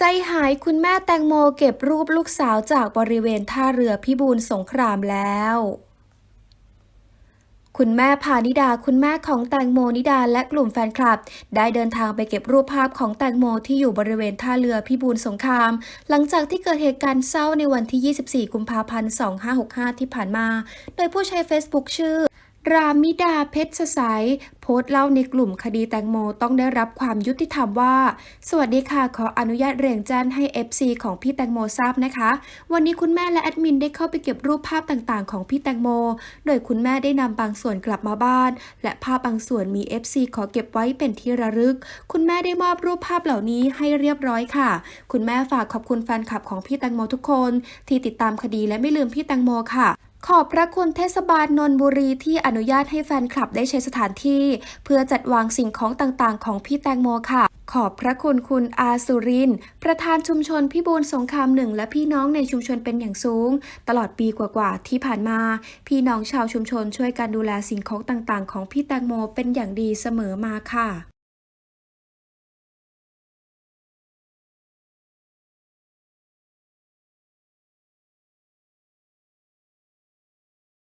ใจหายคุณแม่แตงโมเก็บรูปลูกสาวจากบริเวณท่าเรือพิบูลสงครามแล้ว คุณแม่พานิดาคุณแม่ของแตงโมนิดาและกลุ่มแฟนคลับ ได้เดินทางไปเก็บรูปภาพของแตงโมที่อยู่บริเวณท่าเรือพิบูลสงคราม หลังจากที่เกิดเหตุการณ์เศร้าในวันที่ 24 กุมภาพันธ์ 2565 ที่ผ่านมา โดยผู้ใช้ Facebook ชื่อ รามิดาเพชรใสโพสต์เล่าในกลุ่มคดีแตงโมต้องได้รับความยุติธรรมว่า สวัสดีค่ะ ขออนุญาตเรียงแจ้งให้ FC ของพี่แตงโมทราบนะคะ วันนี้คุณแม่และแอดมินได้เข้าไปเก็บรูปภาพต่างๆ ของพี่แตงโม โดยคุณแม่ได้นำบางส่วนกลับมาบ้าน และภาพบางส่วนมี FC ขอเก็บไว้เป็นที่ระลึก คุณแม่ได้มอบรูปภาพเหล่านี้ให้เรียบร้อยค่ะ คุณแม่ฝากขอบคุณแฟนคลับของพี่แตงโมทุกคน ที่ติดตามคดีและไม่ลืมพี่แตงโมค่ะ ขอบพระคุณเทศบาลนนบุรีที่อนุญาตให้แฟนคลับได้ใช้สถานที่ เพื่อจัดวางสิ่งของต่างๆ ของพี่แตงโมค่ะ ขอบพระคุณคุณอาสุริน ประธานชุมชนพิบูลสงครามหนึ่งและพี่น้องในชุมชนเป็นอย่างสูง ตลอดปีกว่าๆที่ผ่านมา พี่น้องชาวชุมชนช่วยกันดูแลสิ่งของต่างๆ ของพี่แตงโมเป็นอย่างดีเสมอมาค่ะ